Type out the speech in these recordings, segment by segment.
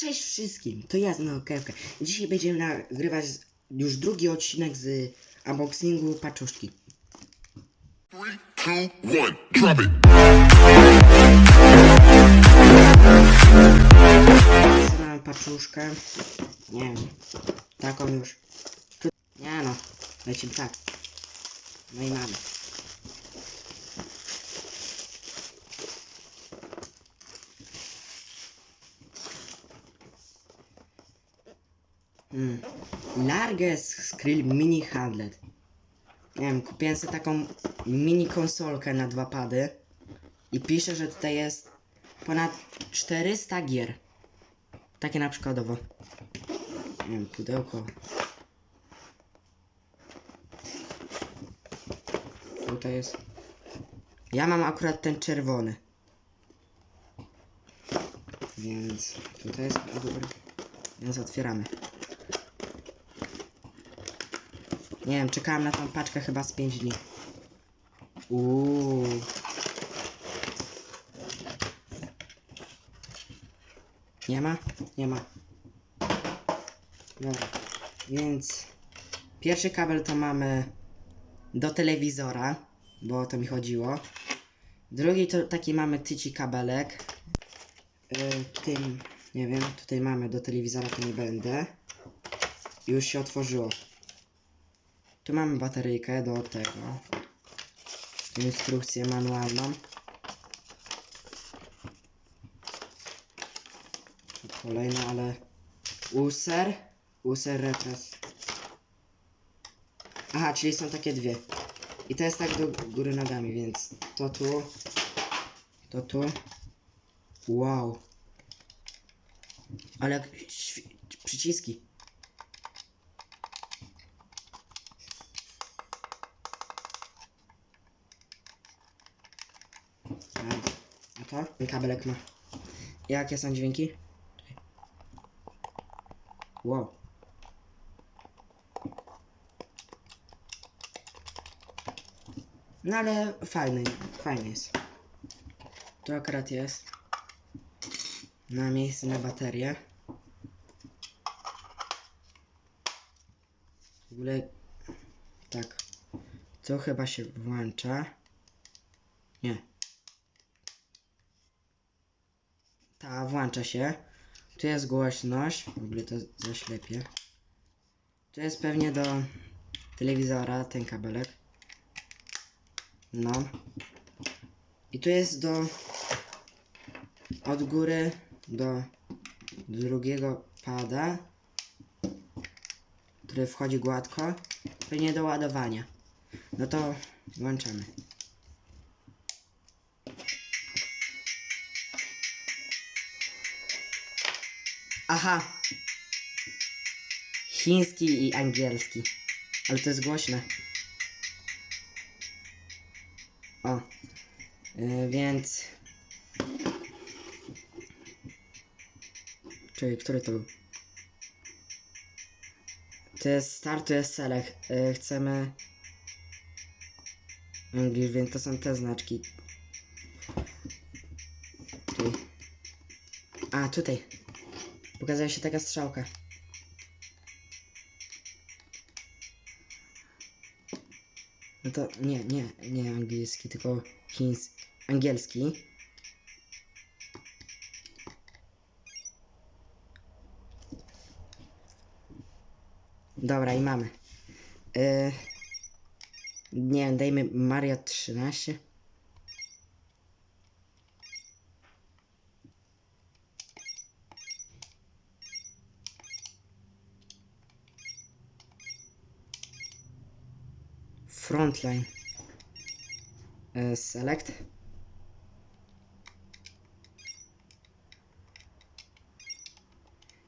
Cześć wszystkim, to ja znowu Kewka. Dzisiaj będziemy nagrywać już drugi odcinek z unboxingu paczuszki. Three, two, one, drop it. Zaczynamy paczuszkę. Nie wiem, taką już. Nie no, lecimy tak. No i mamy. Hmm. Larges Skrill Mini Handlet. Nie wiem, kupiłem sobie taką mini konsolkę na dwa pady i pisze, że tutaj jest ponad 400 gier. Takie na przykładowo. Nie wiem, pudełko. Tutaj jest. Ja mam akurat ten czerwony. Więc tutaj jest. Więc otwieramy. Nie wiem, czekałem na tą paczkę chyba z 5 dni. Uuu. Nie ma? Nie ma. Dobra. Więc pierwszy kabel to mamy do telewizora, bo o to mi chodziło. Drugi to taki mamy tyci kabelek. Yy, tym, nie wiem, tutaj mamy do telewizora, to nie będę. Już się otworzyło. Tu mamy bateryjkę do tego. Instrukcję manualną. Kolejna, ale user, user repres. Aha, czyli są takie dwie. I to jest tak do góry nogami, więc to tu, to tu. Wow. Ale przyciski. A, a to? Ten kabelek ma. Jakie są dźwięki? Wow. No ale fajny, fajny jest. Tu akurat jest. Na miejsce na baterię. W ogóle tak. To chyba się włącza. Nie. Ta włącza się. Tu jest głośność. W ogóle to zaślepię. Tu jest pewnie do telewizora ten kabelek. No. I tu jest do od góry do drugiego pada, który wchodzi gładko, pewnie do ładowania. No to włączamy. Aha! Chiński i angielski. Ale to jest głośne. O. Yy, więc... Czyli który to był? To jest start, to jest select. Yy, chcemy... English, więc to są te znaczki. Tu. A, tutaj. Pokazała się taka strzałka. No to nie, nie, nie angielski, tylko chiński. Angielski. Dobra, i mamy. Yy, nie dajmy Mario 13. Frontline. E, select.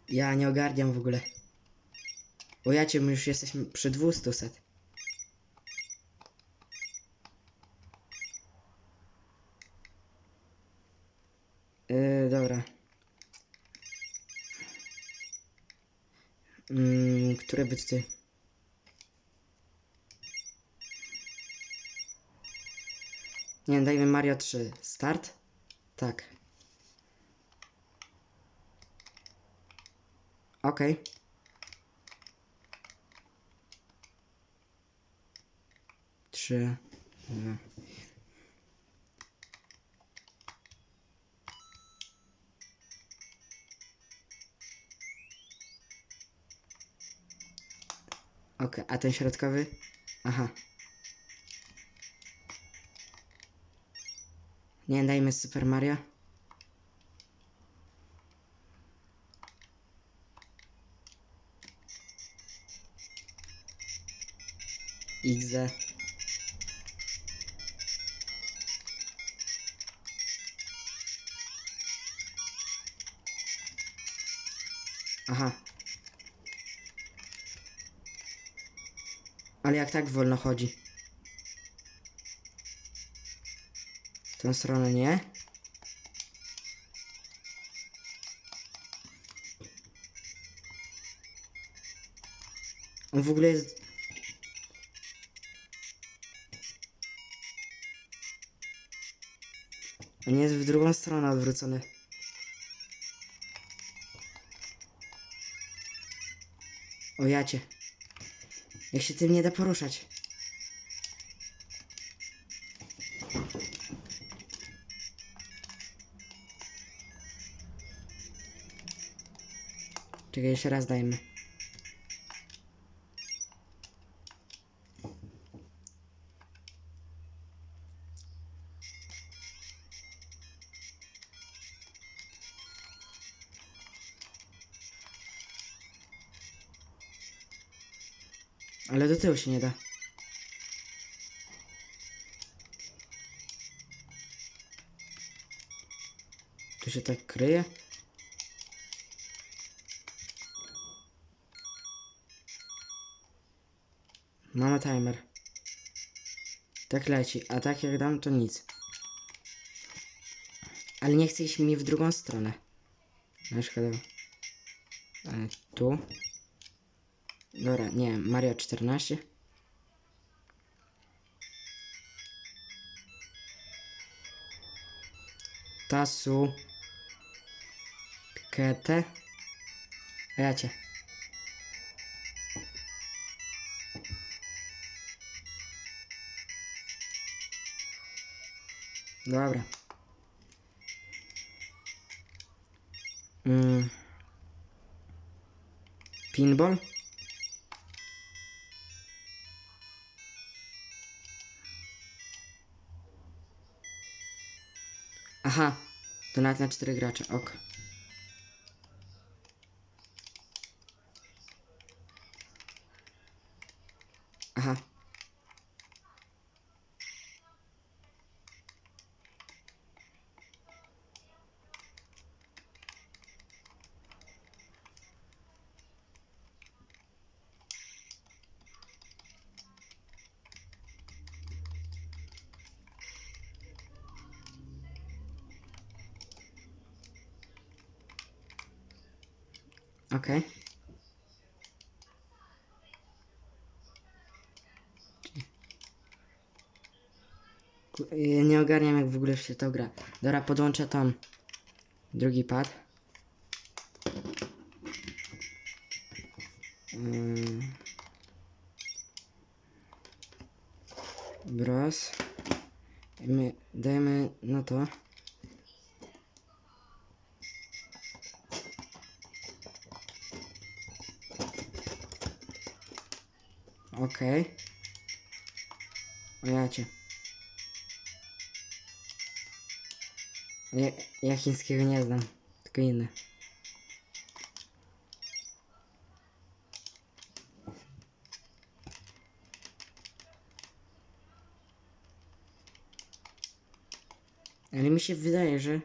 Ja nie ogarniam w ogóle. O ja cię, my już jesteśmy przy 200 set. Yy, dobra. Mm, które by tutaj... Nie, dajmy Mario 3. Start? Tak. Okej. Trzy, dwa. Okej, a ten środkowy? Aha. Nie, dajmy Super Mario. XD. Aha. Ale jak tak wolno chodzi? W tą stronę nie? On w ogóle jest... On jest w drugą stronę odwrócony. O jacie. Jak się tym nie da poruszać. Czekaj, jeszcze raz dajmy. Ale do tyłu się nie da. Tu się tak kryje? Mamy timer. Tak leci, a tak jak dam to nic. Ale nie chce iść mi w drugą stronę. Na szkoda. E, tu. Dobra, nie, Mario 14. Tasu. Kete. Ja cię. Dobra. Mm. Pinball? Aha, to nawet na cztery gracze, ok. Aha. Okej. Ja Nie ogarniam jak w ogóle się to gra. Dobra, podłączę tam drugi pad. Bros. My dajemy na to. Okej. O ja. Ja, chińskiego nie znam, tylko inne. Ale mi się wydaje, że...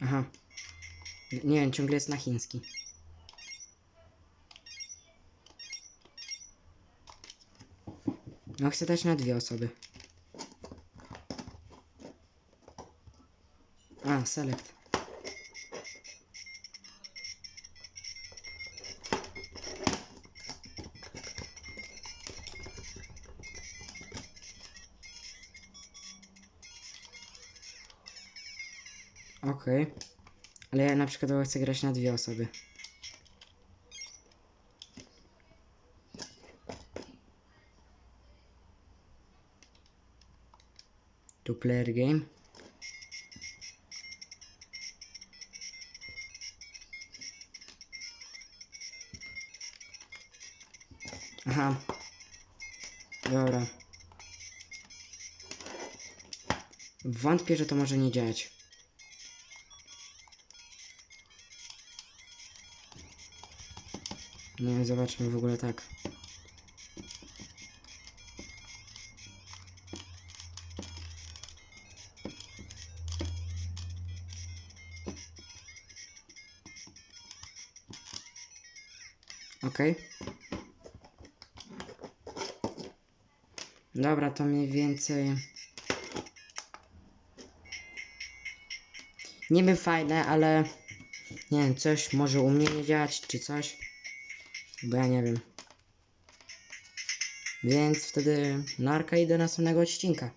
Aha. Nie ciągle jest na chiński. No chcę dać na dwie osoby. A, select. Okej. Ale ja na przykład chcę grać na dwie osoby. Player game. Aha. Dobra. Wątpię, że to może nie działać. Nie wiem, zobaczmy w ogóle tak. Okej. Dobra, to mniej więcej... Niby fajne, ale... Nie wiem, coś może u mnie nie działać, czy coś. Bo ja nie wiem. Więc wtedy narka i do następnego odcinka.